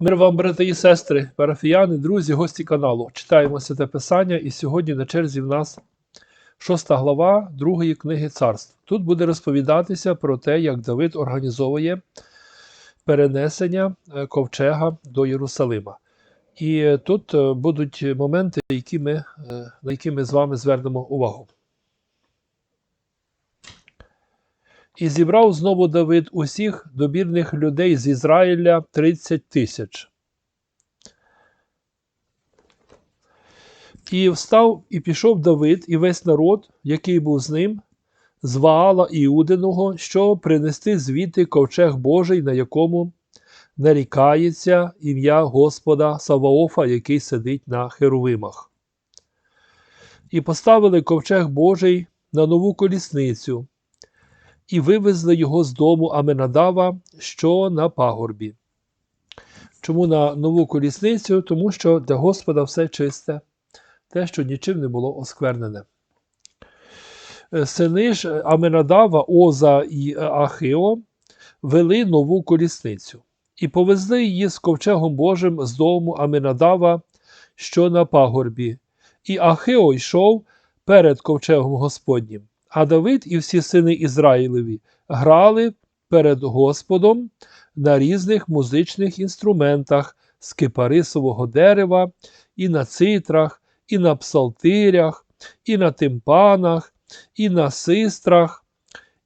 Мир вам, брати і сестри, парафіяни, друзі, гості каналу. Читаємо Святе Писання, і сьогодні на черзі в нас шоста глава другої книги царств. Тут буде розповідатися про те, як Давид організовує перенесення е, ковчега до Єрусалима. І тут е, будуть моменти, які ми, е, на які ми з вами звернемо увагу. І зібрав знову Давид усіх добірних людей з Ізраїля 30 тисяч. І встав і пішов Давид і весь народ, який був з ним, з Ваала Іудиного, щоб принести звідти ковчег Божий, на якому нарікається ім'я Господа Саваофа, який сидить на херовимах. І поставили ковчег Божий на нову колісницю і вивезли його з дому Аменадава, що на пагорбі. Чому на нову колісницю? Тому що для Господа все чисте, те, що нічим не було осквернене. Е, Сини ж Аменадава, Оза і Ахіо вели нову колісницю і повезли її з ковчегом Божим з дому Аменадава, що на пагорбі. І Ахіо йшов перед ковчегом Господнім. А Давид і всі сини Ізраїлеві грали перед Господом на різних музичних інструментах з кипарисового дерева, і на цитрах, і на псалтирях, і на тимпанах, і на систрах,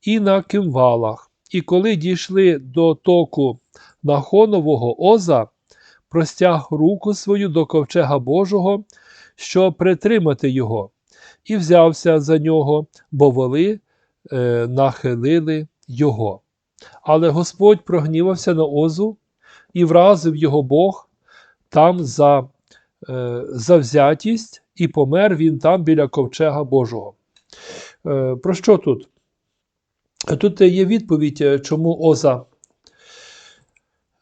і на кимвалах. І коли дійшли до току Нахонового Оза, простяг руку свою до ковчега Божого, щоб притримати його і взявся за нього, бо воли е, нахилили його. Але Господь прогнівався на Озу і вразив його Бог там за е, завзятість, і помер він там біля ковчега Божого. Е, про що тут? Тут є відповідь, е, чому Оза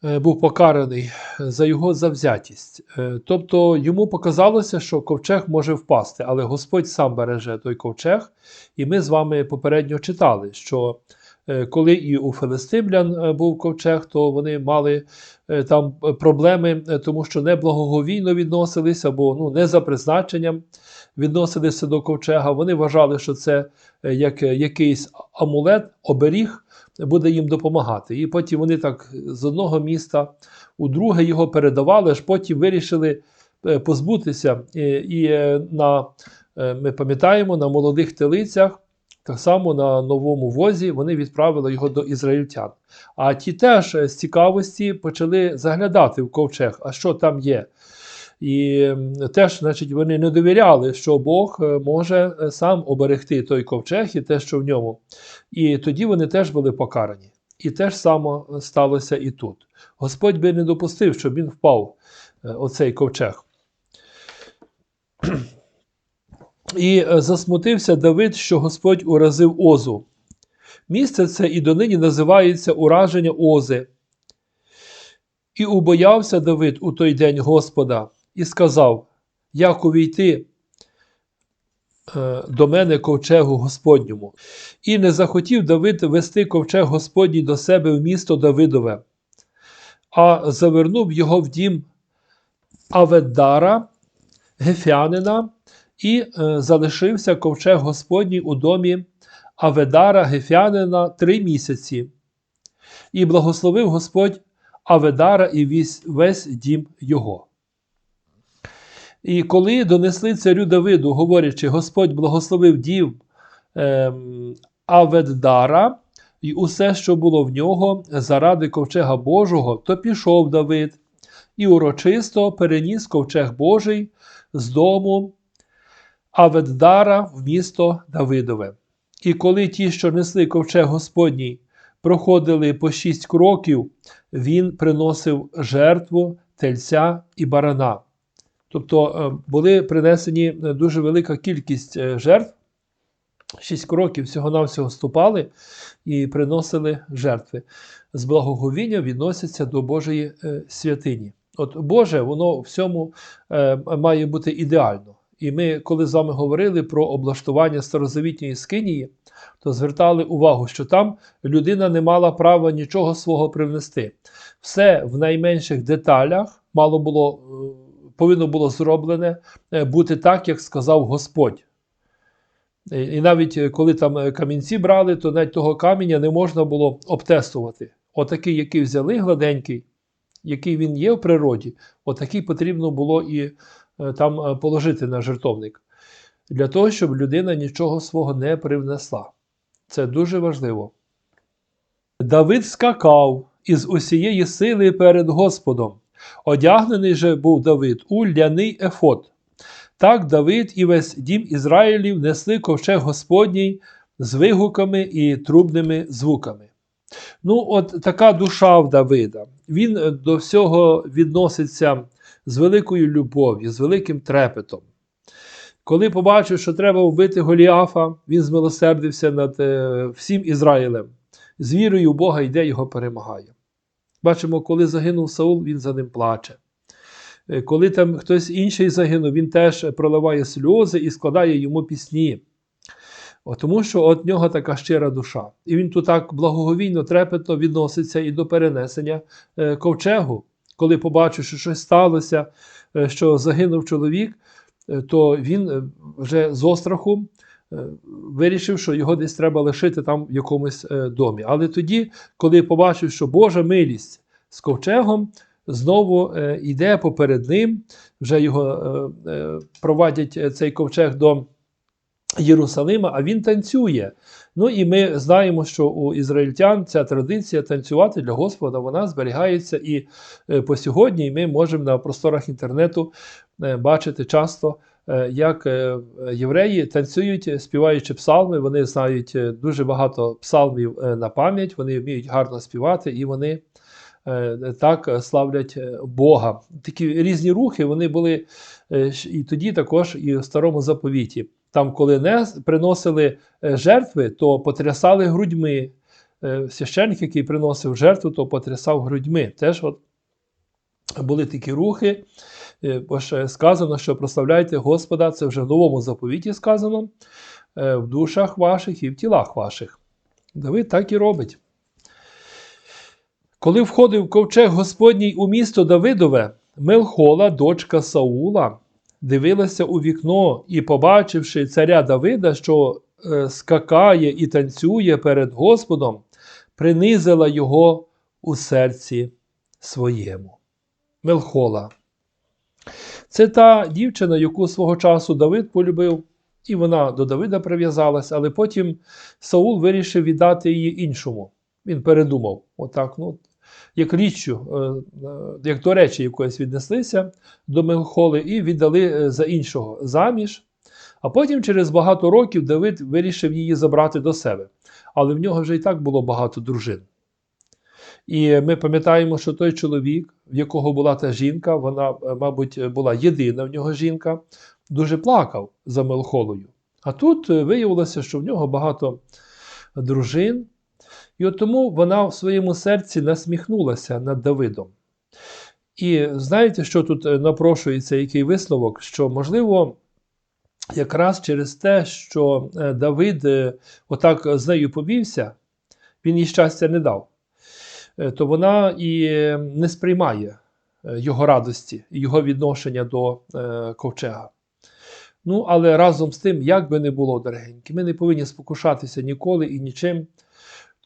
був покараний за його завзятість. Е, Тобто йому показалося, що ковчег може впасти, але Господь сам береже той ковчег. І ми з вами попередньо читали, що е, коли і у филистимлян е, був ковчег, то вони мали е, там проблеми, е, тому що неблагоговійно відносилися, або ну, не за призначенням відносилися до ковчега. Вони вважали, що це е, як е, якийсь амулет, оберіг буде їм допомагати. І потім вони так з одного міста у друге його передавали, аж потім вирішили е, позбутися. І, і е, на, е, ми пам'ятаємо, на молодих телицях, так само на новому возі, вони відправили його до ізраїльтян. А ті теж е, з цікавості почали заглядати в ковчег, а що там є. І теж, значить, вони не довіряли, що Бог е, може е, сам оберегти той ковчег і те, що в ньому. І тоді вони теж були покарані. І те ж саме сталося і тут. Господь би не допустив, щоб він впав, оцей ковчег. І е, засмутився Давид, що Господь уразив Озу. Місце це і донині називається ураження Ози. І убоявся Давид у той день Господа і сказав: Як увійти е, до мене ковчегу Господньому. І не захотів Давид вести ковчег Господній до себе в місто Давидове, а завернув його в дім Аведдара, Гефянина, і е, залишився ковчег Господній у домі Аведара Гефянина три місяці. І благословив Господь Аведара і весь, дім його. І коли донесли царю Давиду, говорячи, Господь благословив дім ем, Аведдара і усе, що було в нього, заради ковчега Божого, то пішов Давид і урочисто переніс ковчег Божий з дому Аведдара в місто Давидове. І коли ті, що несли ковчег Господній, проходили по шість кроків, він приносив жертву тельця і барана. Тобто е, були принесені е, дуже велика кількість е, жертв. Шість кроків всього-навсього ступали і приносили жертви. З благоговіння відносяться до Божої святині. От Боже, воно всьому має бути ідеально. І ми, коли з вами говорили про облаштування старозавітньої скинії, то звертали увагу, що там людина не мала права нічого свого привнести. Все в найменших деталях мало було, е, повинно було зроблене е, бути так, як сказав Господь. Е, І навіть коли там камінці брали, то навіть того каміння не можна було обтестувати. Отакий, який взяли гладенький, який він є в природі, отакий потрібно було і там е, положити на жертовник. Для того, щоб людина нічого свого не привнесла. Це дуже важливо. Давид скакав із усієї сили перед Господом. Одягнений же був Давид у ляний ефот. Так Давид і весь дім Ізраїлів несли ковчег Господній з вигуками і трубними звуками. Ну, от така душа в Давида. Він е, до всього відноситься з великою любов'ю, з великим трепетом. Коли побачив, що треба вбити Голіафа, він змилосердився над е, всім Ізраїлем. З вірою в Бога йде його перемагає. Бачимо, коли загинув Саул, він за ним плаче. Е, Коли там хтось інший загинув, він теж проливає сльози і складає йому пісні. О, Тому що от нього така щира душа. І він тут так благоговійно, трепетно відноситься і до перенесення е, ковчегу. Коли побачив, що щось сталося, е, що загинув чоловік, е, то він е, вже з остраху вирішив, що його десь треба лишити там в якомусь домі. Але тоді, коли побачив, що Божа милість з ковчегом, знову йде поперед ним, вже його провадять цей ковчег до Єрусалима, а він танцює. Ну і ми знаємо, що у ізраїльтян ця традиція танцювати для Господа вона зберігається і е, по сьогодні. І ми можемо на просторах інтернету е, бачити часто, е, як євреї танцюють, співаючи псалми. Вони знають дуже багато псалмів на пам'ять, вони вміють гарно співати і вони. Так славлять Бога. Такі різні рухи вони були і тоді також, і в старому заповіті. Там, коли не приносили е, жертви, то потрясали грудьми. Е, Священник, який приносив жертву, то потрясав грудьми. Теж от були такі рухи. Е, Бо ж сказано, що прославляйте Господа, це вже в новому заповіті сказано, в душах ваших і в тілах ваших. Давид так і робить. Коли входив ковчег Господній у місто Давидове, Мелхола, дочка Саула, дивилася у вікно і, побачивши царя Давида, що е, скакає і танцює перед Господом, принизила його у серці своєму. Мелхола. Це та дівчина, яку свого часу Давид полюбив, і вона до Давида прив'язалась, але потім Саул вирішив віддати її іншому. Він передумав, отак, ну, як річчю, е, е, як до речі, якоїсь віднеслися до Мелхоли і віддали е, за іншого заміж. А потім, через багато років, Давид вирішив її забрати до себе. Але в нього вже і так було багато дружин. І ми пам'ятаємо, що той чоловік, в якого була та жінка, вона, мабуть, була єдина в нього жінка, дуже плакав за Мелхолою. А тут виявилося, що в нього багато дружин, і от тому вона в своєму серці насміхнулася над Давидом. І знаєте, що тут е, напрошується, який висновок? Що, можливо, якраз через те, що е, Давид е, отак з нею повівся, він їй щастя не дав, то вона і не сприймає його радості, його відношення до ковчега. Ну, але разом з тим, як би не було дорогенькі, ми не повинні спокушатися ніколи і нічим,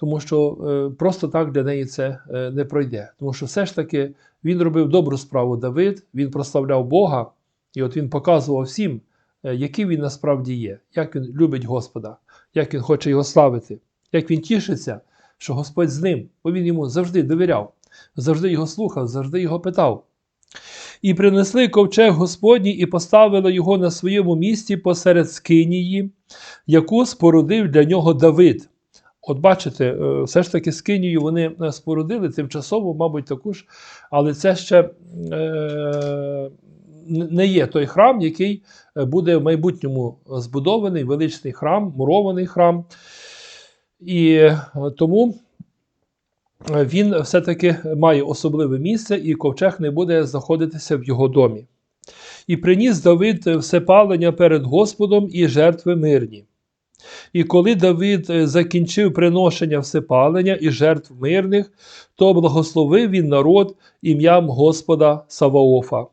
тому що е, просто так для неї це е, не пройде. Тому що все ж таки він робив добру справу Давид, він прославляв Бога, і от він показував всім, е, який він насправді є, як він любить Господа, як він хоче його славити, як він тішиться, що Господь з ним, бо він йому завжди довіряв, завжди його слухав, завжди його питав. І принесли ковчег Господній і поставили його на своєму місці посеред скинії, яку спорудив для нього Давид. От бачите, е, все ж таки скинію вони е, спорудили тимчасово, мабуть, також, але це ще е, не є той храм, який буде в майбутньому збудований, величний храм, мурований храм. І тому він все-таки має особливе місце, і ковчег не буде знаходитися в його домі. І приніс Давид всепалення перед Господом і жертви мирні. І коли Давид е, закінчив приношення всепалення і жертв мирних, то благословив він народ ім'ям Господа Саваофа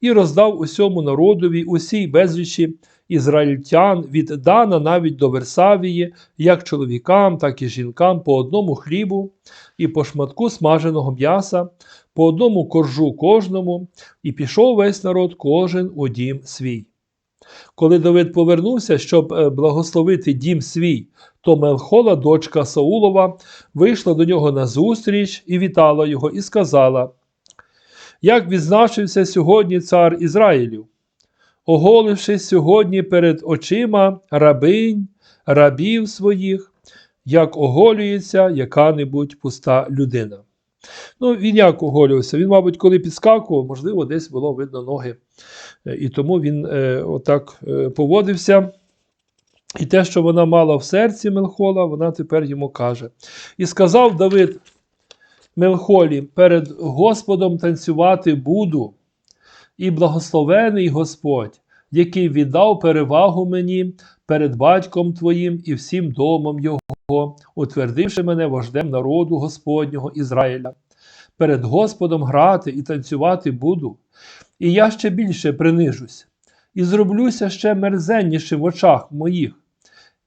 і роздав усьому народові, усій безлічі ізраїльтян від Дана навіть до Версавії, як чоловікам, так і жінкам по одному хлібу і по шматку смаженого м'яса, по одному коржу кожному, і пішов весь народ кожен у дім свій. Коли Давид повернувся, щоб е, благословити дім свій, то Мелхола, дочка Саулова, вийшла до нього назустріч і вітала його, і сказала: Як відзначився сьогодні цар Ізраїлів, оголившись сьогодні перед очима рабинь, рабів своїх, як оголюється яка-небудь пуста людина. Ну, він як оголювався? Він, мабуть, коли підскакував, можливо, десь було видно ноги. Е, І тому він е, отак е, поводився. І те, що вона мала в серці Мелхола, вона тепер йому каже. І сказав Давид Мелхолі: перед Господом танцювати буду, і благословений Господь, який віддав перевагу мені перед батьком твоїм і всім домом його, утвердивши мене вождем народу Господнього Ізраїля. Перед Господом грати і танцювати буду, і я ще більше принижусь, і зроблюся ще мерзеннішим в очах моїх,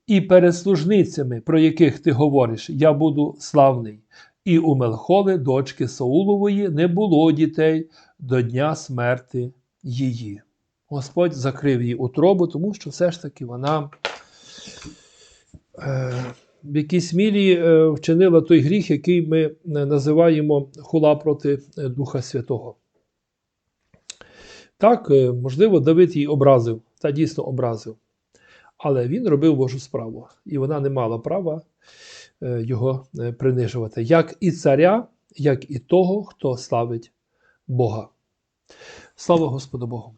і перед служницями, про яких ти говориш, я буду славний. І у Мелхоли, дочки Саулової, не було дітей до дня смерти її. Господь закрив її утробу, тому що все ж таки вона е, в якійсь мірі е, вчинила той гріх, який ми е, називаємо хула проти е, Духа Святого. Так, можливо, Давид її образив, та дійсно образив. Але він робив Божу справу, і вона не мала права його принижувати, як і царя, як і того, хто славить Бога. Слава Господу Богу!